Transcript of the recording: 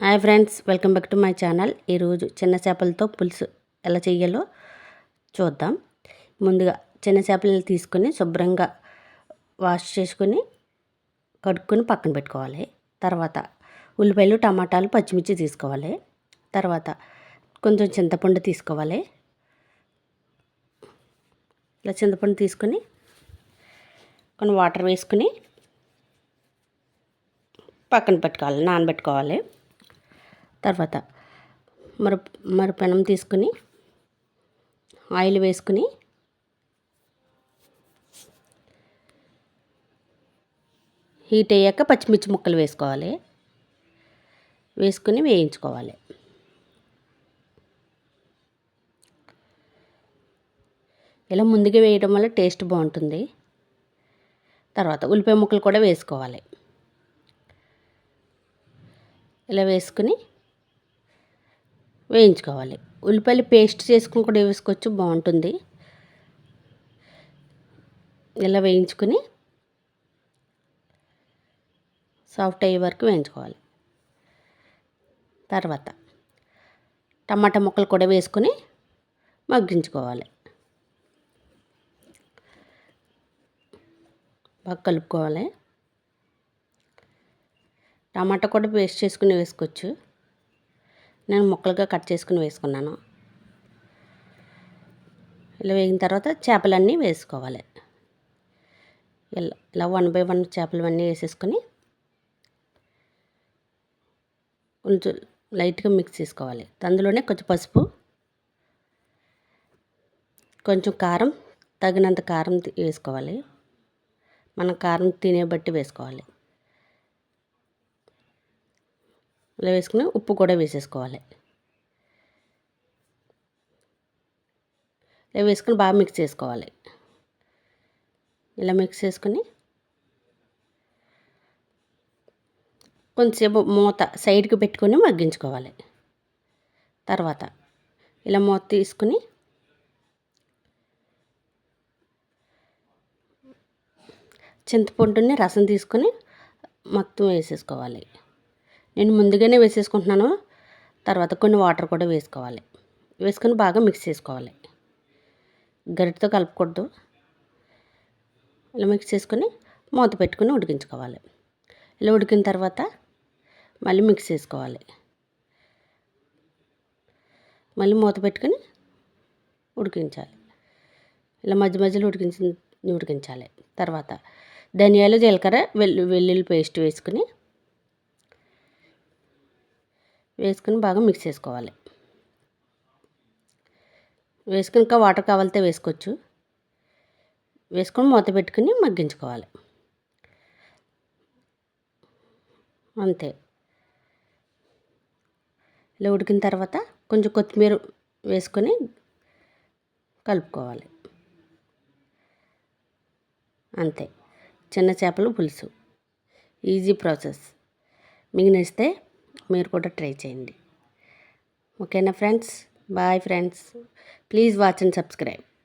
Hi friends welcome back to my channel. ఈరోజు చిన్న చేపలతో పులుసు ఎలా చేయాలో చూద్దాం. ముందుగా చిన్న చేపలను తీసుకొని శుభ్రంగా వాష్ చేసుకొని కడుక్కొని పక్కన పెట్టుకోవాలి. తర్వాత ఉల్లిపాయలు టమాటాలు పచ్చిమిర్చి తీసుకోవాలి. తర్వాత కొంచెం చింతపండు తీసుకోవాలి. ఇలా చింతపండు తీసుకొని కొన్ని వాటర్ వేసుకుని పక్కన పెట్టుకోవాలి నానబెట్టుకోవాలి. తర్వాత మరి మరి పెనం తీసుకుని ఆయిల్ వేసుకుని హీట్ అయ్యాక పచ్చిమిర్చి ముక్కలు వేసుకోవాలి. వేసుకుని వేయించుకోవాలి. ఇలా ముందుగా వేయడం వల్ల టేస్ట్ బాగుంటుంది. తర్వాత ఉల్లిపాయ ముక్కలు కూడా వేసుకోవాలి. ఇలా వేసుకుని వేయించుకోవాలి. ఉల్లిపాయలు పేస్ట్ చేసుకుని కూడా వేసుకోవచ్చు బాగుంటుంది. ఇలా వేయించుకుని సాఫ్ట్ అయ్యే వరకు వేయించుకోవాలి. తర్వాత టమాటా ముక్కలు కూడా వేసుకొని మగ్గించుకోవాలి. బాగా కలుపుకోవాలి. టమాటా కూడా పేస్ట్ చేసుకుని వేసుకోవచ్చు. నేను ముక్కలుగా కట్ చేసుకుని వేసుకున్నాను. ఇలా వేగిన తర్వాత చేపలన్నీ వేసుకోవాలి. ఇలా ఇలా వన్ బై వన్ చేపలు అన్నీ వేసేసుకొని కొంచెం లైట్గా మిక్స్ చేసుకోవాలి. అందులోనే కొంచెం పసుపు కొంచెం కారం తగినంత కారం వేసుకోవాలి. మనం కారం తినే బట్టి వేసుకోవాలి. ఇలా వేసుకుని ఉప్పు కూడా వేసేసుకోవాలి. ఇలా వేసుకుని బాగా మిక్స్ చేసుకోవాలి. ఇలా మిక్స్ చేసుకుని కొంచెంసేపు మూత సైడ్కి పెట్టుకొని మగ్గించుకోవాలి. తర్వాత ఇలా మూత తీసుకుని చింతపండుని రసం తీసుకొని మొత్తం వేసేసుకోవాలి. నేను ముందుగానే వేసేసుకుంటున్నాను. తర్వాత కొన్ని వాటర్ కూడా వేసుకోవాలి. వేసుకొని బాగా మిక్స్ చేసుకోవాలి. గరిటతో కలపకూడదు ఇలా మిక్స్ చేసుకొని మూత పెట్టుకుని ఉడికించుకోవాలి. ఇలా ఉడికిన తర్వాత మళ్ళీ మిక్స్ చేసుకోవాలి. మళ్ళీ మూత పెట్టుకొని ఉడికించాలి. ఇలా మధ్య మధ్యలో ఉడికించి ఉడికించాలి. తర్వాత ధనియాలు జీలకర్ర వెల్లు వెల్లుల్లి పేస్ట్ వేసుకుని వేసుకుని బాగా మిక్స్ చేసుకోవాలి. వేసుకుని ఇంకా వాటర్ కావాలితే వేసుకోవచ్చు. వేసుకొని మూత పెట్టుకుని మగ్గించుకోవాలి. అంతే. ఇలా ఉడికిన తర్వాత కొంచెం కొత్తిమీర వేసుకొని కలుపుకోవాలి. అంతే. చిన్న చేపలు పులుసు. Easy process. మీకు నచ్చితే మీరు కూడా ట్రై చేయండి. ఓకేనా friends? Bye friends. Please watch and subscribe.